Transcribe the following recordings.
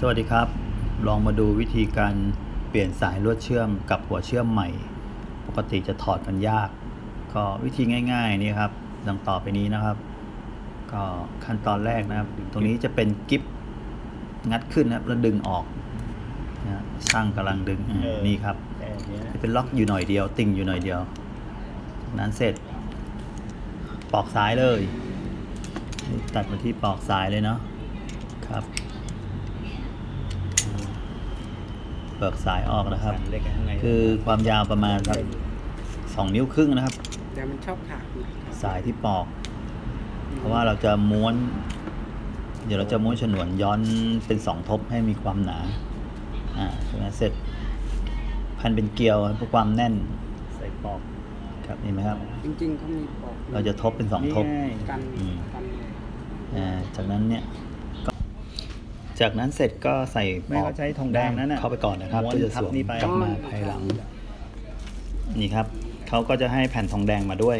สวัสดีครับ ลองมาดูวิธีการเปลี่ยนสายลวดเชื่อมกับหัวเชื่อมใหม่ ปกติจะถอดกันยาก ก็วิธีง่ายๆนี่ครับดังต่อไปนี้นะครับ ก็ขั้นตอนแรกนะครับ ตรงนี้จะเป็นกิฟงัดขึ้นนะครับแล้วดึงออกนะช่างกำลังดึงอ่าเออนี่ครับแค่เนี้ยจะเป็นล็อกอยู่หน่อยเดียว ติ่งอยู่หน่อยเดียวจากนั้นเสร็จ ปอกซ้ายเลยนี่ตัดมาที่ปอกซ้ายเลยเนาะครับ เปิกสายออกนะครับสันเล็กข้างในคือความยาวประมาณครับสองนิ้วครึ่งนะครับ แต่มันชอบขาดนะครับสายที่ปอก เพราะว่าเราจะม้วน เดี๋ยวเราจะม้วนฉนวนย้อนเป็นสองทบให้มีความหนา อ่าจากนั้นเสร็จ พันเป็นเกลียวเพื่อความแน่นใส่ปอกครับเห็นไหมครับ จริงๆเขามีปอกเราจะทบเป็นสองทบนี่ไงกันอืม กันอ่าจากนั้นเนี่ยก็ จากนั้นเสร็จก็ใส่ปไม่อกเขาใช้ทองแดงนั่นน่ะเข้าไปก่อนนะครับม้วนเพื่อจะสวมทับนี่ไป กลับมาภายหลัง นี่ครับเขาก็จะให้แผ่นทองแดงมาด้วย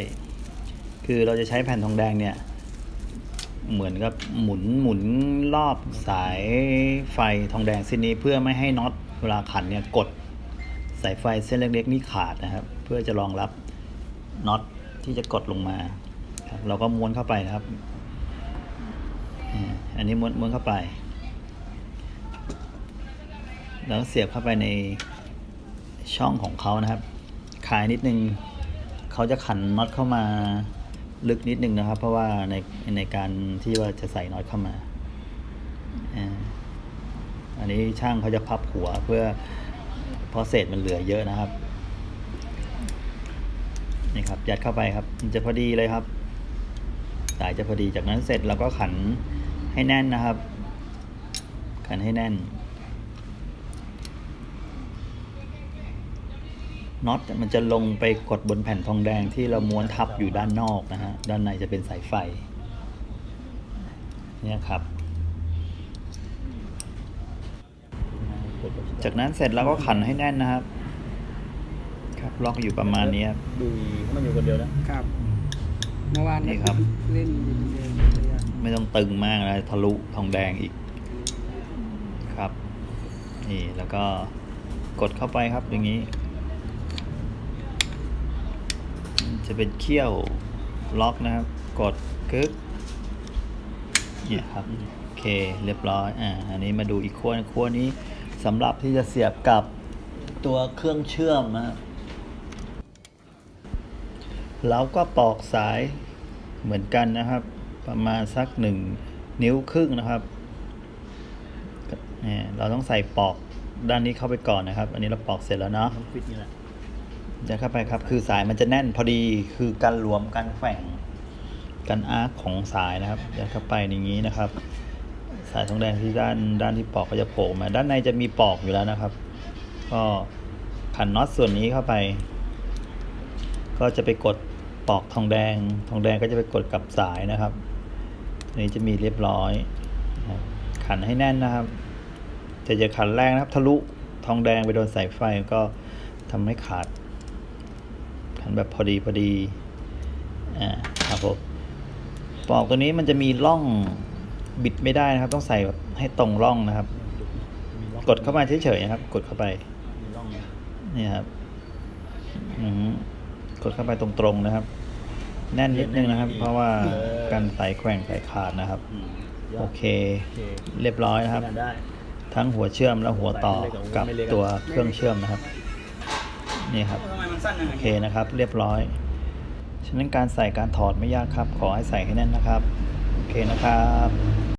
คือเราจะใช้แผ่นทองแดงเนี่ย เหมือนกับหมุนหมุนรอบสายไฟทองแดงเส้นนี้เพื่อไม่ให้น็อตเวลาขันเนี่ยกด สายไฟเส้นเล็กๆนี่ขาดนะครับ เพื่อจะรองรับน็อตที่จะกดลงมาครับเราก็ม้วนเข้าไปนะครับอ่าอันนี้ม้วนม้วนเข้าไป แล้วเสียบเข้าไปในช่องของเขานะครับ คายนิดนึงเขาจะขันน็อตเข้ามาลึกนิดนึงนะครับ เพราะว่าในในการที่ว่าจะใส่น็อตเข้ามาอ่าอันนี้ช่างเขาจะพับหัวเพื่อเพราะเศษมันเหลือเยอะนะครับ นี่ครับ ยัดเข้าไปครับมันจะพอดีเลยครับ สายจะพอดีจากนั้นเสร็จเราก็ขันให้แน่นนะครับ ขันให้แน่น น็อตมันจะลงไปกดบนแผ่นทองแดงที่เราม้วนทับอยู่ด้านนอกนะฮะ ด้านในจะเป็นสายไฟ เนี่ยครับ จากนั้นเสร็จเราก็ขันให้แน่นนะครับ ครับล็อกอยู่ประมาณนี้ครับดูมันอยู่คนเดียวนะครับเมื่อวานนี่ครับเล่นเล่นเลยอะไม่ต้องตึงมากนะทะลุทองแดงอีก ครับ นี่แล้วก็กดเข้าไปครับอย่างนี้ จะเป็นเขี้ยวล็อกนะครับ กดกึกเนี่ยครับโอเคเรียบร้อยอ่าอันนี้มาดูอีกขั้วขั้วนี้สำหรับที่จะเสียบกับตัวเครื่องเชื่อมนะครับเราก็ปอกสายเหมือนกันนะครับ ประมาณสักหนึ่งนิ้วครึ่งนะครับเนี่ยเราต้องใส่ปอกด้านนี้เข้าไปก่อนนะครับ อันนี้เราปอกเสร็จแล้วเนาะ ยัดเข้าไปครับ คือสายมันจะแน่นพอดีคือการรวมการแฝงการอาร์คของสายนะครับยัดเข้าไปอย่างนี้นะครับ สายทองแดงที่ด้านด้านที่ปอกก็จะโผล่มา ด้านในจะมีปอกอยู่แล้วนะครับ ก็ขันน็อตส่วนนี้เข้าไป ก็จะไปกดปอกทองแดง ทองแดงก็จะไปกดกับสายนะครับอันนี้จะมีเรียบร้อย ขันให้แน่นนะครับแต่อย่าขันแรงนะครับ ทะลุทองแดงไปโดนสายไฟก็ทำให้ขาด ขันแบบพอดีพอดีอ่าครับผมปอกตัวนี้มันจะมีร่องบิดไม่ได้นะครับ ต้องใส่แบบให้ตรงร่องนะครับมีล็อกกดเข้ามาเฉยๆนะครับ กดเข้าไปมีร่องนี่ครับอืมกดเข้าไปตรงๆนะครับ แน่นนิดนึงนะครับ เพราะว่าการสายแขว่งสายขาดนะครับอืมยโอดเคโอเค เรียบร้อยนะครับใช้งานได้ทั้งหัวเชื่อมและหัวต่อสายเล็กกับหัวกับไม่เล็กอะตัวเครื่องเชื่อมนะครับ นี่ครับทำไมมันสั้นอโอเคนะครับ เรียบร้อย ฉะนั้นการใส่การถอดไม่ยากครับ ขอให้ใส่ให้แน่นนะครับ โอเคนะครับ